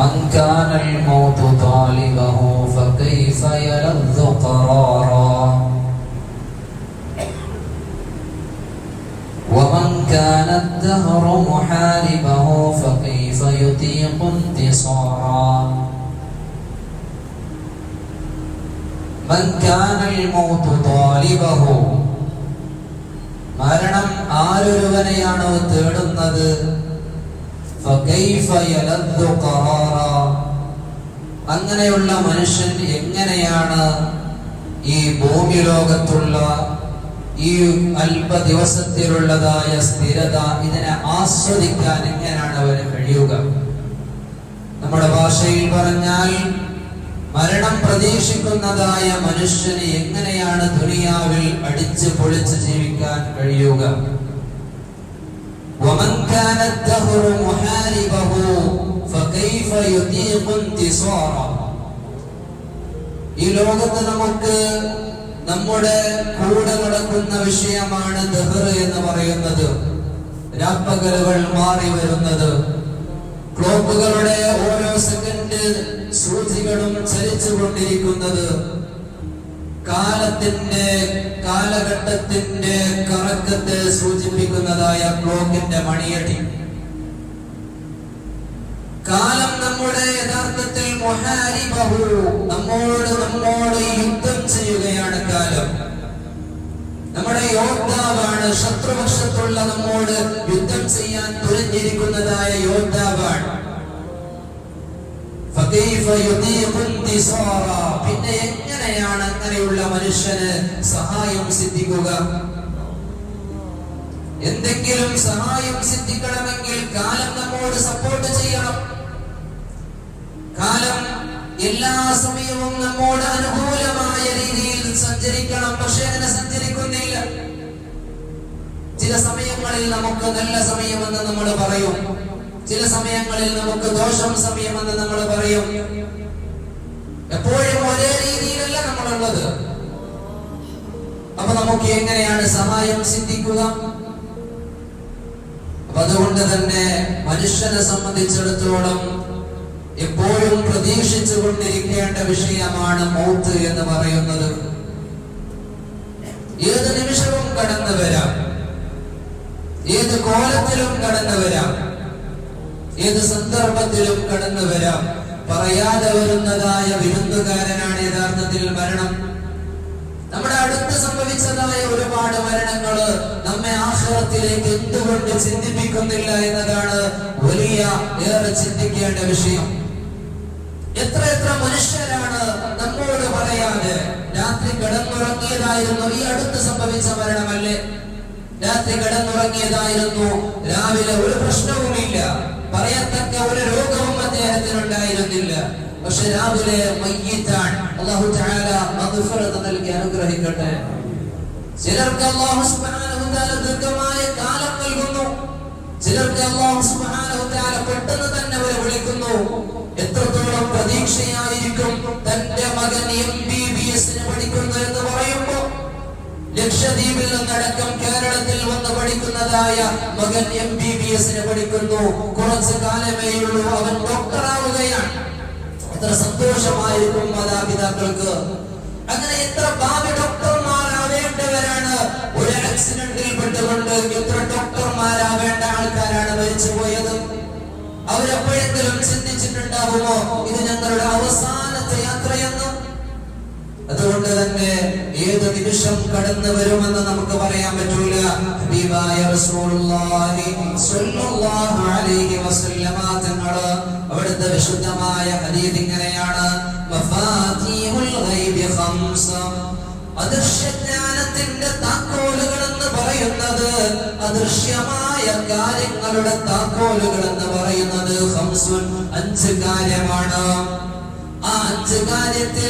من كان الموت طالبه فكيف يلذ قرارا ومن كان الدهر محاربه فكيف يطيق انتصارا؟ من كان الموت طالبه മരണം ആരൊരുവനെയാണോ തേടുന്നത്? അങ്ങനെയുള്ള മനുഷ്യൻ എങ്ങനെയാണ് ഈ ഭൂമി ലോകത്തുള്ള ഈ അല്പ ദിവസത്തിലുള്ളതായ സ്ഥിരത ഇതിനെ ആസ്വദിക്കാൻ എങ്ങനെയാണ് അവന് കഴിയുക? നമ്മുടെ ഭാഷയിൽ പറഞ്ഞാൽ മരണം പ്രതീക്ഷിക്കുന്നതായ മനുഷ്യന് എങ്ങനെയാണ് ദുനിയാവിൽ അടിച്ച് പൊളിച്ച് ജീവിക്കാൻ കഴിയുക? ഈ ലോകത്ത് നമുക്ക് നമ്മുടെ കൂടെ നടക്കുന്ന വിഷയമാണ് ദഹർ എന്ന് പറയുന്നത്. രാപ്പകലുകൾ മാറി വരുന്നത്. ക്ലോക്കുകളുടെ ഓരോ സെക്കൻഡ് സൂചികളും ചലിച്ചുകൊണ്ടിരിക്കുന്നത്. കാലത്തിന്റെ കാലഘട്ടത്തിന്റെ കറക്കത്തെ സൂചിപ്പിക്കുന്നതായ ക്ലോക്കിന്റെ മണിയടി. കാലം നമ്മുടെ യഥാർത്ഥത്തിൽ നമ്മോട് നമ്മോട് യുദ്ധം ചെയ്യുകയാണ് കാലം. നമ്മുടെ യോദ്ധാവാണ് ശത്രുപക്ഷത്തുള്ള നമ്മോട് യുദ്ധം ചെയ്യാൻ തുരഞ്ഞിരിക്കുന്നതായ യോദ്ധാവാണ്. പിന്നെ എങ്ങനെയാണ് അങ്ങനെയുള്ള മനുഷ്യന് സഹായം സിദ്ധിക്കുക? എന്തെങ്കിലും സഹായം സിദ്ധിക്കണമെങ്കിൽ കാലം നമ്മോട് സപ്പോർട്ട് ചെയ്യണം. കാലം എല്ലാ സമയവും നമ്മോട് അനുകൂലമായ രീതിയിൽ സഞ്ചരിക്കണം പക്ഷെ അങ്ങനെ സഞ്ചരിക്കുന്നില്ല. ചില സമയങ്ങളിൽ നമുക്ക് നല്ല സമയമെന്ന് നമ്മൾ പറയും. ചില സമയങ്ങളിൽ നമുക്ക് ദോഷം സമയമെന്ന് നമ്മൾ പറയും. എപ്പോഴും ഒരേ രീതിയിലല്ല നമ്മളുള്ളത്. അപ്പൊ നമുക്ക് എങ്ങനെയാണ് സഹായം സിദ്ധിക്കുക? അപ്പൊ അതുകൊണ്ട് തന്നെ മനുഷ്യനെ സംബന്ധിച്ചിടത്തോളം എപ്പോഴും പ്രതീക്ഷിച്ചു കൊണ്ടിരിക്കേണ്ട വിഷയമാണ് മൗത്ത് എന്ന് പറയുന്നത്. ഏത് നിമിഷവും കടന്നു വരാം. ഏത് കോലത്തിലും കടന്നു വരാം. ഏത് സന്ദർഭത്തിലും കടന്നു വരാം. പറയാതെ വരുന്നതായ വിരുന്നുകാരനാണ് യഥാർത്ഥത്തിൽ മരണം. നമ്മുടെ അടുത്ത് സംഭവിച്ചതായ ഒരുപാട് മരണങ്ങൾ നമ്മെ ആശ്രമത്തിലേക്ക് എന്തുകൊണ്ട് ചിന്തിപ്പിക്കുന്നില്ല എന്നതാണ് വലിയ ഏറെ ചിന്തിക്കേണ്ട വിഷയം. എത്ര എത്ര മനുഷ്യരാണ് നമ്മോട് പറയാതെ രാത്രി കിടന്നുറങ്ങിയതായിരുന്നു ഈ അടുത്ത് സംഭവിച്ച മരണമല്ലേ? രാത്രി കിടന്നുറങ്ങിയതായിരുന്നു. രാവിലെ ഒരു പ്രശ്നവുമില്ല. പറയത്തക്ക ഒരു രോഗവും അദ്ദേഹത്തിന് ഉണ്ടായിരുന്നില്ല പക്ഷെ രാവിലെ മയ്യിത്താണ് അള്ളാഹു തആല മഗ്ഫിറത്ത് നൽകി അനുഗ്രഹിക്കട്ടെ. ചിലർക്ക് അള്ളാഹു ദീർഘമായ കാലം നൽകുന്നു. ചിലർക്ക് അള്ളാഹു പെട്ടെന്ന് തന്നെ അവരെ വിളിക്കുന്നു. എത്രത്തോളം പ്രതീക്ഷയായിരിക്കും തന്റെ മകൻ എം ലക്ഷദ്വീപിൽ നിന്നടക്കം കേരളത്തിൽ വന്ന് പഠിക്കുന്നതായ മകൻ എം ബി ബി എസിന് പഠിക്കുന്നു. കുറച്ച് കാലമേയുള്ളൂ അവൻ ഡോക്ടറാവുകയാണ് എത്ര സന്തോഷമായിരിക്കും മാതാപിതാക്കൾക്ക്. അങ്ങനെ എത്ര ഭാവി ഡോക്ടർമാരാവേണ്ടവരാണ്. ഒരു ആക്സിഡന്റിൽ പെട്ടുകൊണ്ട് എത്ര ഡോക്ടർമാരാവേണ്ട ആൾക്കാരാണ് മരിച്ചു പോയത്. അവരെപ്പോഴെങ്കിലും ചിന്തിച്ചിട്ടുണ്ടാവുമോ? ഇത് ഞങ്ങളുടെ അവസാനത്തെ യാത്രയെന്ന് അതുകൊണ്ട് തന്നെ ഏത് നിമിഷം കടന്നു വരുമെന്ന് നമുക്ക് പറയാൻ പറ്റൂല. തങ്ങൾ അവിടുത്തെ വിശുദ്ധമായ ഹദീസ് ഇങ്ങനെയാണ്. അദൃശ്യജ്ഞാനത്തിന്റെ താക്കോലുകൾ എന്ന് പറയുന്നത് അദൃശ്യമായ കാര്യങ്ങളുടെ താക്കോലുകൾ എന്ന് പറയുന്നത് അഞ്ച് കാര്യമാണ്. ആ അഞ്ച്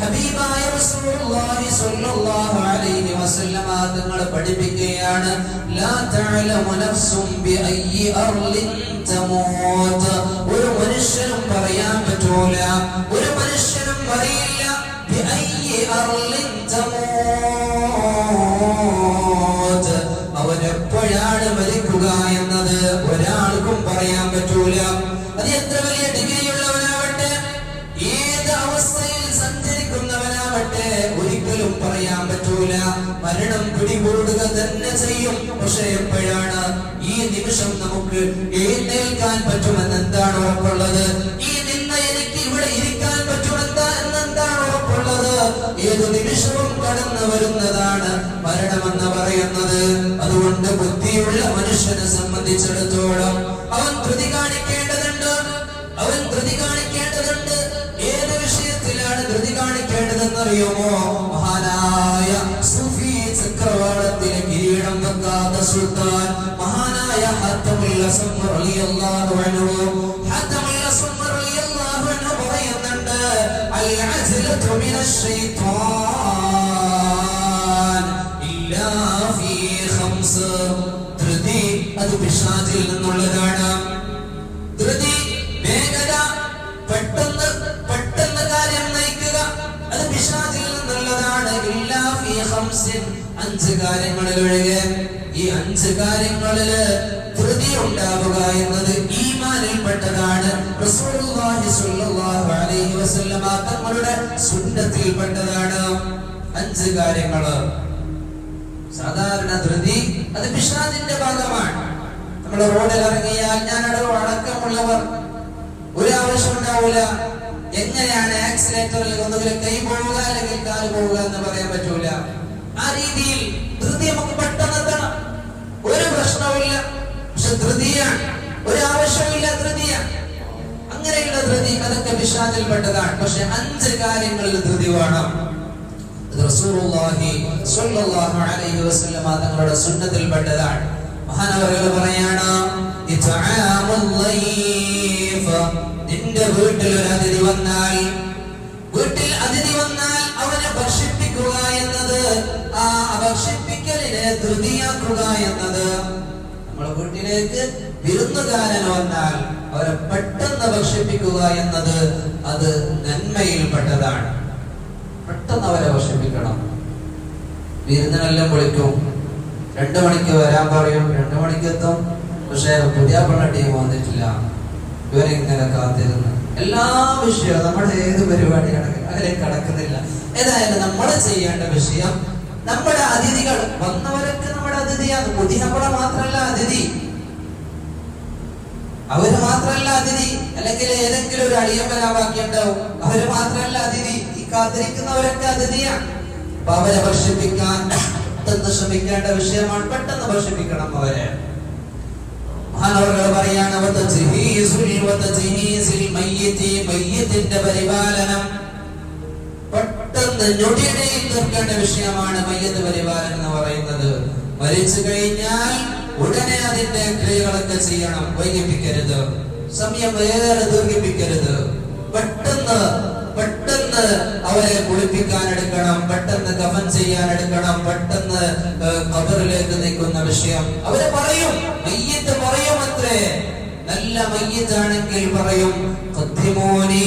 ഹബീബായ റസൂലുള്ളാഹി സ്വല്ലല്ലാഹു അലൈഹി വസല്ലമ തങ്ങൾ പഠിപ്പിക്കുകയാണ് ലാ തഅലമു നഫ്സും ബിഅയ്യി അർളിൻ തമൂത് ഒരു മനുഷ്യനും പറയാൻ പറ്റൂല ഒരു മനുഷ്യനും അറിയില്ല ബിഅയ്യി അർളിൻ പറയാൻ പറ്റൂല. മരണം പിടികൂടുക തന്നെ ചെയ്യും. പക്ഷെ എപ്പോഴാണ് ഈ നിമിഷം നമുക്ക് എഴുന്നേൽക്കാൻ പറ്റുമെന്ന് എന്താണ് ഉറപ്പുള്ളത്? ഈ നിന്ന എനിക്ക് ഇവിടെ ഇരിക്കാൻ പറ്റുമെന്താ എന്നെന്താണ് ഉറപ്പുള്ളത്? ഏതു നിമിഷവും കടന്നു വരുന്നതാണ് മരണമെന്ന് പറയുന്നത്. അതുകൊണ്ട് ബുദ്ധിയുള്ള മനുഷ്യനെ സംബന്ധിച്ചിടത്തോളം അവൻ ധൃതി കാണിക്കേണ്ടതുണ്ട്. അവൻ ധൃതി കാണിക്കേണ്ടതുണ്ട്. ഏത് വിഷയത്തിലാണ് ധൃതി കാണിക്കേണ്ടതെന്നറിയുമോ? സുൽത്താൻ മഹാനായ ഹത്തമുൽ അസ്മ റളിയല്ലാഹു അൻഹു. ഹത്തമുൽ അസ്മ റളിയല്ലാഹു അൻഹു പറയുന്നുണ്ട് അൽ അസ്ലതു മിനശ് ശൈത്താൻ ഇല്ലാ ഫീ ഖംസ്. ധൃതി അത് പിശാചിൽ നിന്നുള്ളതാണ്. ധൃതി വേഗത പെട്ടെന്ന് പെട്ടെന്ന് കാര്യം നയിക്കുക അത് പിശാചിൽ നിന്നുള്ളതാണ്. ഇല്ലാ ഫീ ഖംസിൻ അഞ്ച് കാര്യങ്ങളിൽ ഒഴികെ ഈ അഞ്ച് കാര്യങ്ങളിൽ ധൃതി ഉണ്ടാവുക എന്നത് ഈമാനിൽ പെട്ടതാണ് റസൂലുള്ളാഹി സ്വല്ലല്ലാഹു അലൈഹി വസല്ലമ തങ്ങളുടെ സുന്നത്തിൽ പെട്ടതാണ് അഞ്ച് കാര്യങ്ങൾ. സാധാരണ ധൃതി അത് പിഷാദിന്റെ ഭാഗമാണ്. നമ്മൾ റോഡിൽ ഇറങ്ങിയാൽ ഞാനടവ് അടക്കമുള്ളവർ. ഒരു ആവശ്യം ഉണ്ടാവില്ല എങ്ങനെയാണ് ആക്സിലേറ്ററിൽ ഒന്നുകിൽ കൈ പോവുക അല്ലെങ്കിൽ കാൽ പോവുക എന്ന് പറയാൻ പറ്റൂല. ആ രീതിയിൽ ധൃതി നമുക്ക് പെട്ടെന്ന് ഒരു പ്രശ്നവുമില്ല. പക്ഷെ ധൃതിയ. ഒരു ആവശ്യമില്ല ധൃതിയ. അങ്ങനെയുള്ള ധൃതി അതൊക്കെ വിഷാദിൽപ്പെട്ടതാണ് പക്ഷെ അഞ്ച് കാര്യങ്ങളിൽ ധൃതി വേണം. തങ്ങളുടെ സുന്നത്തിൽപ്പെട്ടതാണ് വീട്ടിൽ ഒരു അതിഥി വന്നാൽ വീട്ടിൽ അതിഥി വന്നാൽ അവനെ ഭക്ഷിപ്പിക്കുക എന്നത് ആ ഭക്ഷിപ്പിക്കലിനെ ധൃതിയാക്കുക എന്നത്. നമ്മുടെ വീട്ടിലേക്ക് വിരുന്നുകാരൻ വന്നാൽ അവരെ പെട്ടെന്ന് ഭക്ഷിപ്പിക്കുക എന്നത് അത് നന്മയിൽപ്പെട്ടതാണ്. പെട്ടെന്ന് അവരെ ഭക്ഷിപ്പിക്കണം വിരുന്നിനെല്ലാം വിളിക്കും. രണ്ടു മണിക്ക് വരാൻ പറയും രണ്ടു മണിക്ക് എത്തും. പക്ഷെ പുതിയ പെണ്ണ ടീം വന്നിട്ടില്ല. ഇവരിങ്ങനെ കാത്തിരുന്ന്? എല്ലാ വിഷയവും നമ്മുടെ ഏത് പരിപാടിയാണെങ്കിലും അതിലേക്ക് കടക്കുന്നില്ല. ഏതായാലും നമ്മൾ ചെയ്യേണ്ട വിഷയം നമ്മുടെ അതിഥികൾ വന്നവരൊക്കെ നമ്മുടെ അതിഥിയാണ്. പുതിയ നമ്മളെ മാത്രമല്ല അതിഥി. അവർ മാത്രമല്ല അതിഥി. അല്ലെങ്കിൽ ഏതെങ്കിലും ഒരു അടിയമ്പലാവാക്കി ഉണ്ടാവും അവർ മാത്രമല്ല അതിഥി. ഈ കാത്തിരിക്കുന്നവരൊക്കെ അതിഥിയാണ്. അപ്പൊ അവരെ ഭക്ഷിപ്പിക്കാൻ പെട്ടെന്ന് ശ്രമിക്കേണ്ട വിഷയമാണ് പെട്ടെന്ന് ഭക്ഷിപ്പിക്കണം അവരെ. മഹാനവറുകൾ പറയാണ് പരിപാലനം പെട്ടെന്ന് ഞൊടിയിടയിൽ തീർക്കേണ്ട വിഷയമാണ് മയ്യത്ത് പരിപാലനം എന്ന് പറയുന്നത്. മരിച്ചു കഴിഞ്ഞാൽ ഉടനെ അതിന്റെ ക്രിയകളൊക്കെ ചെയ്യണം വൈകിപ്പിക്കരുത്. സമയം ഏറെ ദീർഘിപ്പിക്കരുത്. പെട്ടെന്ന് പെട്ടെന്ന് അവരെ കുളിപ്പിക്കാൻ എടുക്കണം പെട്ടെന്ന് കഫൻ ചെയ്യാൻ എടുക്കണം പെട്ടെന്ന് കബറിലേക്ക് നീക്കുന്ന വിഷയം. അവരെ പറയും മയ്യത്ത് പറയുമത്രേ. നല്ല മയ്യത്താണെങ്കിൽ പറയും കത്തിമോനി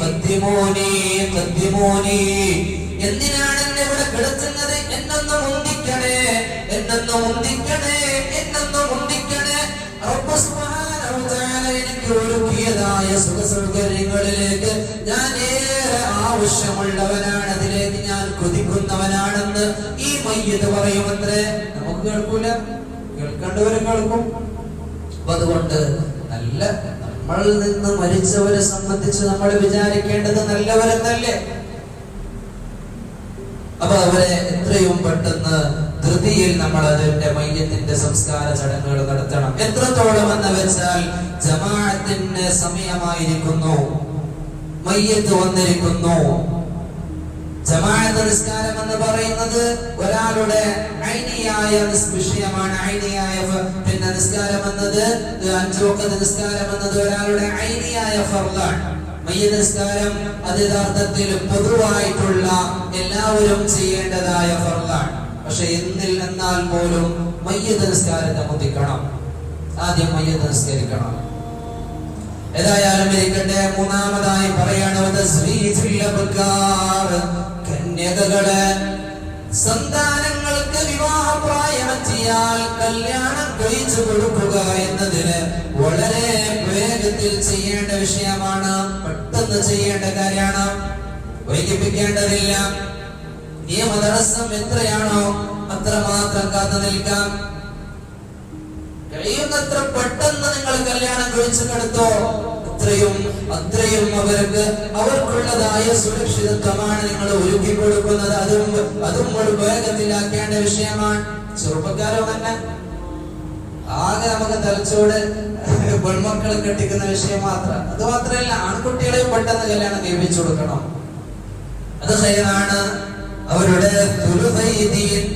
കത്തിമോനി കത്തിമോനി എന്തിനാണ് എന്നെ ഇവിടെ കിടക്കുന്നത്? എന്നൊന്ന് മുന്തിക്കണേ എന്നൊന്ന് മുന്തിക്കണേ എന്നൊന്ന് മുന്തിക്കണേ. എനിക്ക് ഒരുക്കിയതായ സുഖസൗകര്യങ്ങളിലേക്ക് ഞാൻ ഏറെ ആവശ്യമുള്ളവനാണ്. അതിലേക്ക് ഞാൻ കൊതിക്കുന്നവനാണെന്ന് ഈ മയ്യത് പറയുമത്രേ. നമുക്ക് കേൾക്കൂല? കേൾക്കേണ്ടവരും കേൾക്കും. അതുകൊണ്ട് നല്ല നമ്മളിൽ നിന്ന് മരിച്ചവരെ സംബന്ധിച്ച് നമ്മൾ വിചാരിക്കേണ്ടത് നല്ലവരെന്നല്ലേ? അപ്പൊ അവരെ എത്രയും പെട്ടെന്ന് ധൃതിയിൽ നമ്മൾ അതിന്റെ മയ്യത്തിന്റെ സംസ്കാര ചടങ്ങുകൾ നടത്തണം. എത്രത്തോളം എന്ന് വെച്ചാൽ ജമാഅത്തിന്റെ സമയമായിരിക്കുന്നു. മയ്യത്ത് വന്നിരിക്കുന്നു. ജമാഅത്ത് നിസ്കാരം എന്ന് പറയുന്നത് ഒരാളുടെ ഐനിയായ വിഷയമാണ് ഐനിയായ പിന്നെ നിസ്കാരം എന്നത് അഞ്ചു വഖത്ത് നിസ്കാരം എന്നത് ഒരാളുടെ ഐനിയായ ഫർദാണ്. മയ്യ നിസ്കാരം അത് യഥാർത്ഥത്തിൽ പൊതുവായിട്ടുള്ള എല്ലാവരും ചെയ്യേണ്ടതായ ഫർദാണ്. പക്ഷെ എന്നിൽ എന്നാൽ പോലും മയ്യ നിസ്കാരത്തെ മുതിക്കണം ആദ്യം മയ്യ നിസ്കരിക്കണം ഏതായാലും ഇരിക്കട്ടെ മൂന്നാമതായി പറയണ കന്യകകൾ. സന്താനങ്ങൾക്ക് വിവാഹപ്രായമെത്തിയാൽ കല്യാണം കഴിച്ചു കൊടുക്കുക എന്നതിന് വളരെ വേഗത്തിൽ ചെയ്യേണ്ട വിഷയമാണ് പെട്ടെന്ന് ചെയ്യേണ്ട കാര്യമാണ്. വൈകിപ്പിക്കേണ്ടതില്ല നിയമതടസ്സം എത്രയാണോ അത്രമാത്രം കാത്തു നിൽക്കാം. കഴിയുന്നത്ര പെട്ടെന്ന് നിങ്ങൾ കല്യാണം കഴിച്ചു കിടത്തോ അത്രയും അത്രയും അവർക്ക് അവർക്കുള്ളതായ സുരക്ഷിതത്വമാണ് നിങ്ങൾ ഒരുക്കി കൊടുക്കുന്നത്. അതും അതും ഒരു വേഗത്തിലാക്കേണ്ട വിഷയമാണ്. ചെറുപ്പക്കാരോ തന്നെ? ആകെ നമുക്ക് തലച്ചോട് പെൺമക്കളെ കെട്ടിക്കുന്ന വിഷയം മാത്രം. അത് മാത്രമല്ല ആൺകുട്ടികളെ പെട്ടെന്ന് കല്യാണം കഴിപ്പിച്ചു കൊടുക്കണം. അത് ഹൈറാണ് അവരുടെ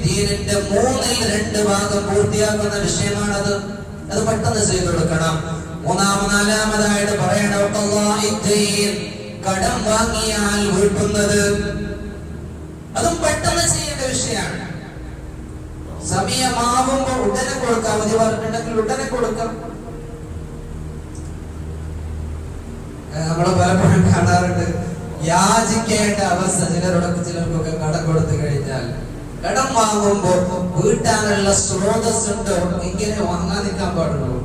ദീനിന്റെ മൂന്നിൽ രണ്ട് ഭാഗം പൂർത്തിയാക്കുന്ന വിഷയമാണത്. അത് പെട്ടെന്ന് ചെയ്തു കൊടുക്കണം. മൂന്നാമത് നാലാമതായിട്ട് പറയണ വഖല്ലാഇ ദീൻ, കടം വാങ്ങിയാൽ വീട്ടുന്നത്. അതും പെട്ടെന്ന് ചെയ്യേണ്ട വിഷയമാണ്. സമയമാവുമ്പോൾ ഉടനെ കൊടുക്കാം. അവധി പറഞ്ഞിട്ടുണ്ടെങ്കിൽ ഉടനെ കൊടുക്കാം. നമ്മൾ പലപ്പോഴും കാണാറുണ്ട് യാചിക്കേണ്ട അവസ്ഥ. ചിലരോടൊക്കെ ചിലർക്കൊക്കെ കടം കൊടുത്തു കഴിഞ്ഞാൽ കടം വാങ്ങുമ്പോ വീട്ടാനുള്ള സ്രോതസ് ഉണ്ടോ ഇങ്ങനെ വാങ്ങാതിരിക്കാൻ പാടുള്ളൂ.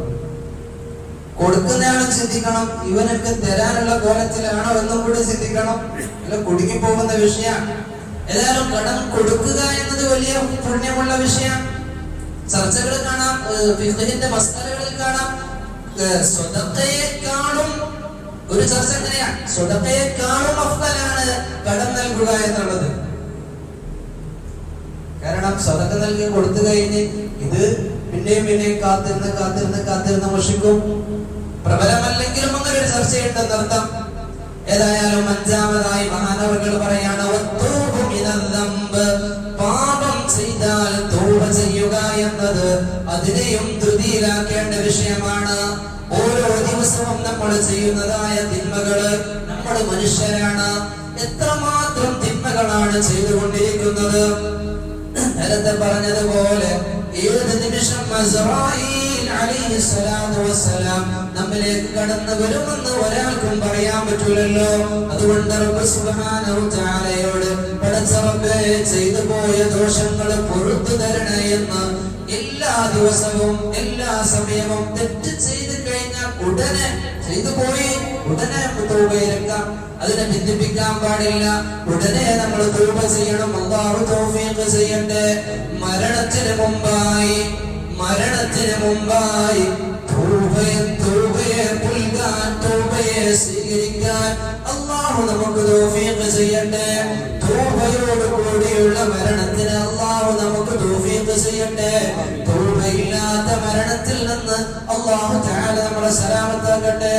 കൊടുക്കുന്നയാളും ചിന്തിക്കണം. ഇവനൊക്കെ തരാനുള്ള കോലത്തിലാണോ എന്നും കൂടെ ചിന്തിക്കണം. അല്ല കുടുങ്ങി പോകുന്ന വിഷയമാണ് ഏതായാലും കടം കൊടുക്കുക എന്നത് വലിയ പുണ്യമുള്ള വിഷയമാണ് ചർച്ചകൾ കാണാം. ഏഹ് ഫിഖഹിന്റെ മസ്തലകളിൽ കാണാം. സ്വതത്തെക്കാളും ഒരു ചർച്ച എങ്ങനെയാണ് സ്വതത്തെക്കാളും അഫ്തലാണ് കടം നൽകുക എന്നുള്ളത്. കാരണം സ്വതക്ക നൽകി കൊടുത്തു കഴിഞ്ഞ് ഇത് പിന്നെയും പിന്നെയും കാത്തിരുന്ന് കാത്തിരുന്ന് കാത്തിരുന്ന് മുഷിക്കും. പ്രബലമല്ലെങ്കിലും അങ്ങനെ ഒരു ചർച്ചയുണ്ടെന്ന് അർത്ഥം ഏതായാലും അഞ്ചാമതായി മഹാനവകൾ പറയാണ്. പാപം ചെയ്താൽ തോപ ചെയ്യുക എന്നത് അതിനെയും ധൃതിയിലാക്കേണ്ട വിഷയമാണ്. ഓരോ ദിവസവും നമ്മൾ ചെയ്യുന്നതായ തിന്മകൾ നമ്മൾ മനുഷ്യരാണ്. എത്രമാത്രം തിന്മകളാണ് ചെയ്തുകൊണ്ടിരിക്കുന്നത്? നേരത്തെ പറഞ്ഞതുപോലെ ഏത് നിമിഷം നമ്മിലേക്ക് കടന്നു വരുമെന്ന് ഒരാൾക്കും പറയാൻ പറ്റൂലല്ലോ. അതുകൊണ്ട് റബ്ബ് സുബ്ഹാനഹു തആലയോട് പടച്ച റബ്ബേ ചെയ്തു പോയ ദോഷങ്ങൾ പൊറുത്തു തരണേ എന്ന് എല്ലാ ദിവസവും എല്ലാ സമയവും തെറ്റ് ചെയ്തു കഴിഞ്ഞാൽ ഉടനെ ചെയ്തു പോയി ഉടനെ തൗബയിലെക്കാം അതിനെ ഭിന്നിപ്പിക്കാൻ പാടില്ല. ഉടനെ നമ്മൾ തൂവ ചെയ്യണം. അല്ലാഹു തൗഫീഖ് ചെയ്യട്ടെ. മരണത്തിന് മുമ്പായി മരണത്തിന് മുമ്പായി. തൗബയെ തൗബയെ പുൽകാൻ തൗബയെ സ്വീകരിക്കാൻ അല്ലാഹു നമുക്ക് തൗഫീഖ് ചെയ്യട്ടെ. തൗബയോട് കൂടിയുള്ള മരണത്തിന് അല്ലാഹു നമുക്ക് തൗഫീഖ് ചെയ്യട്ടെ. തൗബയില്ലാത്ത മരണത്തിൽ നിന്ന് അല്ലാഹു തആല നമ്മളെ സലാമത്താക്കട്ടെ.